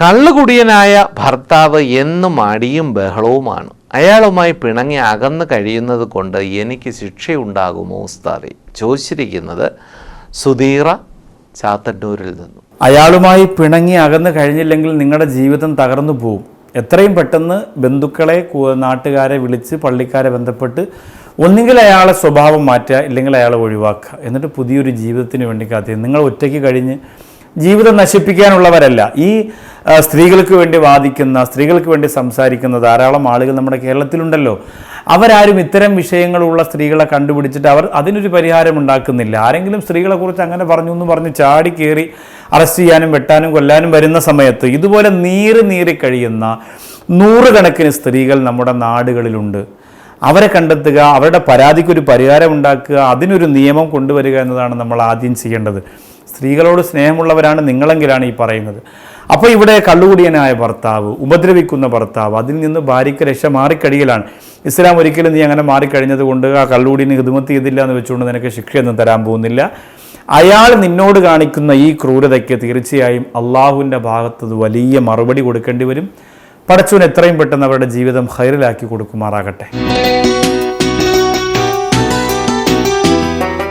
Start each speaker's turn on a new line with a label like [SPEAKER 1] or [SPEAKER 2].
[SPEAKER 1] കള്ളുകുടിയനായ ഭർത്താവ് എന്നും അടിയും ബഹളവുമാണ്. അയാളുമായി പിണങ്ങി അകന്നു കഴിയുന്നത് കൊണ്ട് എനിക്ക് ശിക്ഷയുണ്ടാകുമോ ഉസ്താദെ? ചോദിച്ചിരിക്കുന്നത് സുധീറ ചാത്തന്നൂരിൽ നിന്നും.
[SPEAKER 2] അയാളുമായി പിണങ്ങി അകന്നു കഴിഞ്ഞില്ലെങ്കിൽ നിങ്ങളുടെ ജീവിതം തകർന്നു പോകും എത്രയും പെട്ടെന്ന് ബന്ധുക്കളെ നാട്ടുകാരെ വിളിച്ച് പള്ളിക്കാരെ ബന്ധപ്പെട്ട് ഒന്നുകിൽ അയാളെ സ്വഭാവം മാറ്റുക ഇല്ലെങ്കിൽ അയാളെ ഒഴിവാക്കുക. എന്നിട്ട് പുതിയൊരു ജീവിതത്തിന് വേണ്ടി കാത്തി നിങ്ങൾ ഒറ്റയ്ക്ക് കഴിഞ്ഞ് ജീവിതം നശിപ്പിക്കാനുള്ളവരല്ല. ഈ സ്ത്രീകൾക്ക് വേണ്ടി വാദിക്കുന്ന സ്ത്രീകൾക്ക് വേണ്ടി സംസാരിക്കുന്ന ധാരാളം ആളുകൾ നമ്മുടെ കേരളത്തിലുണ്ടല്ലോ. അവരാരും ഇത്തരം വിഷയങ്ങളുള്ള സ്ത്രീകളെ കണ്ടുപിടിച്ചിട്ട് അവർ അതിനൊരു പരിഹാരം ഉണ്ടാക്കുന്നില്ല. ആരെങ്കിലും സ്ത്രീകളെ കുറിച്ച് അങ്ങനെ പറഞ്ഞു എന്ന് പറഞ്ഞ് ചാടി കയറി അറസ്റ്റ് ചെയ്യാനും വെട്ടാനും കൊല്ലാനും വരുന്ന സമയത്ത് ഇതുപോലെ നീറി നീറി കഴിയുന്ന നൂറുകണക്കിന് സ്ത്രീകൾ നമ്മുടെ നാടുകളിലുണ്ട്. അവരെ കണ്ടെത്തുക അവരുടെ പരാതിക്കൊരു പരിഹാരം ഉണ്ടാക്കുക അതിനൊരു നിയമം കൊണ്ടുവരിക എന്നതാണ് നമ്മൾ ആദ്യം ചെയ്യേണ്ടത്. സ്ത്രീകളോട് സ്നേഹമുള്ളവരാണ് നിങ്ങളെങ്കിലാണ് ഈ പറയുന്നത്. അപ്പോൾ ഇവിടെ കള്ളുകുടിയനായ ഭർത്താവ് ഉപദ്രവിക്കുന്ന ഭർത്താവ് അതിൽ നിന്ന് ഭാര്യയ്ക്ക് രക്ഷ മാറിക്കഴിയലാണ് ഇസ്ലാം ഒരിക്കലും നീ അങ്ങനെ മാറിക്കഴിഞ്ഞത് കൊണ്ട് ആ കള്ളുകുടിന് ഹിതുമത്ത് ചെയ്തില്ല എന്ന് വെച്ചുകൊണ്ട് നിനക്ക് ശിക്ഷയൊന്നും തരാൻ പോകുന്നില്ല. അയാൾ നിന്നോട് കാണിക്കുന്ന ഈ ക്രൂരതയ്ക്ക് തീർച്ചയായും അള്ളാഹുവിന്റെ ഭാഗത്ത് വലിയ മറുപടി കൊടുക്കേണ്ടി വരും. പടച്ചവൻ എത്രയും പെട്ടെന്ന് അവരുടെ ജീവിതം ഹൈറിലാക്കി കൊടുക്കുമാറാകട്ടെ.